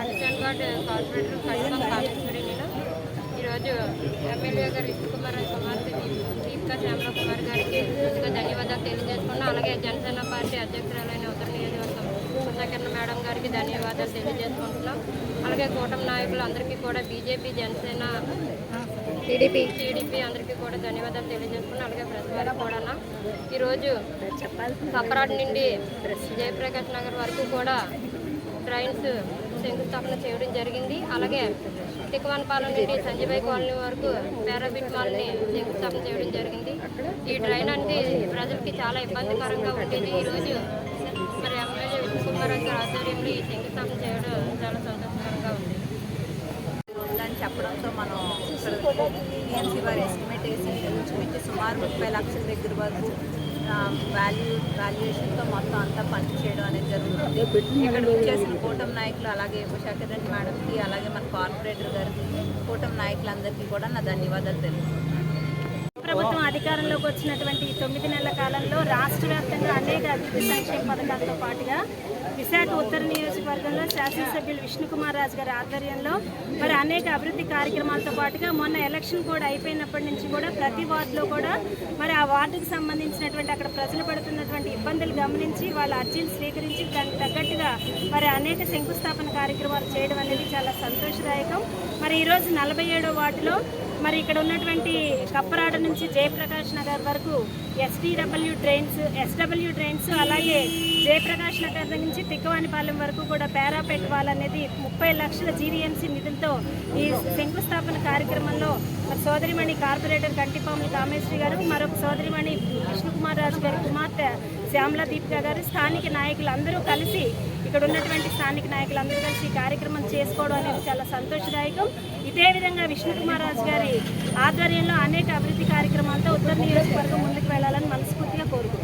Pakistan corporator Kaditam Kameshwari నేను. ఈరోజు MLA గారు విష్ణుకుమార్ కుమార్తె దీప్- దీపికా శ్యామల కుమార్ గారికి ముందుగా ధన్యవాదాలు తెలియజేసుకున్నాం అలాగే జనసేన పార్టీ అధ్యక్షురాలైన ఉత్తర నియోజకవర్గం సుధాకరణ మేడం గారికి ధన్యవాదాలు తెలియజేసుకుంటున్నాం. అలాగే కూటమి నాయకులు అందరికీ కూడా బీజేపీ జనసేన టీడీపీ. టీడీపీ అందరికీ కూడా ధన్యవాదాలు తెలియజేసుకున్నాం అలాగే ప్రెస్ వారికి కూడా ఈరోజు కప్పరాడు నుండి జయప్రకాష్ నగర్ వరకు కూడా ట్రైన్స్ శంకుస్థాపన చేయడం జరిగింది. అలాగే తికవనపాలెం నుండి సంజయ్ కాలనీ వరకు పారాబిట్ మాల్ని శంకుస్థాపన చేయడం జరిగింది. ఈ ట్రైన్ అనేది ప్రజలకి చాలా ఇబ్బందికరంగా ఉండేది. ఈరోజు మరి ఎమ్మెల్యే విష్ణుకుమార్ గారి ఆధ్వర్యంలో ఈ శంకుస్థాపన చేయడం చాలా సంతోషకరంగా ఉంది. చెప్పడంతో మనం టీఎంసీ వారు ఎస్టిమేట్ వేసి సుమారు ముప్పై లక్షల దగ్గర వరకు వాల్యూ వాల్యుయేషన్తో మొత్తం అంతా పని చేయడం అనేది జరుగుతుంది. ఇక్కడ చేసిన కూటమి నాయకులు అలాగే ఉషాకర్ రెడ్డి మేడంకి అలాగే మన కార్పొరేటర్ గారికి కూటమి నాయకులందరికీ కూడా నా ధన్యవాదాలు తెలుపుతున్నాను. ప్రభుత్వం అధికారంలోకి వచ్చినటువంటి ఈ తొమ్మిది నెలల కాలంలో రాష్ట్ర వ్యాప్తంగా అనేక అభివృద్ధి సంక్షేమ పథకాలతో పాటుగా విశాఖ ఉత్తర నియోజకవర్గంలో శాసనసభ్యులు విష్ణుకుమార్ రాజు గారి ఆధ్వర్యంలో మరి అనేక అభివృద్ధి కార్యక్రమాలతో పాటుగా మొన్న ఎలక్షన్ కూడా అయిపోయినప్పటి నుంచి కూడా ప్రతి వార్డులో కూడా మరి ఆ వార్డుకు సంబంధించినటువంటి అక్కడ ప్రజలు పడుతున్నటువంటి ఇబ్బందులు గమనించి వాళ్ళ అర్జీలు స్వీకరించి దానికి తగ్గట్టుగా మరి అనేక శంకుస్థాపన కార్యక్రమాలు చేయడం అనేది చాలా సంతోషదాయకం. మరి ఈరోజు నలభై ఏడో వార్డులో మరి ఇక్కడ ఉన్నటువంటి కప్పరాడ నుంచి జయప్రకాష్ నగర్ వరకు ఎస్టీడబ్ల్యూ ట్రైన్స్ ఎస్డబ్ల్యూ ట్రైన్స్ అలాగే జయప్రకాష్ నగర్ నుంచి తిక్కవానిపాలెం వరకు కూడా పేరా పెట్టుకోవాలనేది ముప్పై లక్షల జీవీఎంసీ నిధులతో ఈ శంకుస్థాపన కార్యక్రమంలో సోదరిమణి కార్పొరేటర్ కంటిపాముల కామేశ్వరి గారు మరొక సోదరిమణి విష్ణుకుమార్ రాజు గారి కుమార్తె శ్యామలా దీపిక గారు స్థానిక నాయకులు అందరూ కలిసి ఇక్కడ ఉన్నటువంటి స్థానిక నాయకులందరూ కలిసి ఈ కార్యక్రమం చేసుకోవడం అనేది చాలా సంతోషదాయకం. ఇదే విధంగా విష్ణుకుమార్ రాజు గారి ఆధ్వర్యంలో అనేక అభివృద్ధి కార్యక్రమాలతో ఉత్తర నియోజకవర్గం ముందుకు వెళ్ళాలని మనస్ఫూర్తిగా కోరుకుంటున్నాను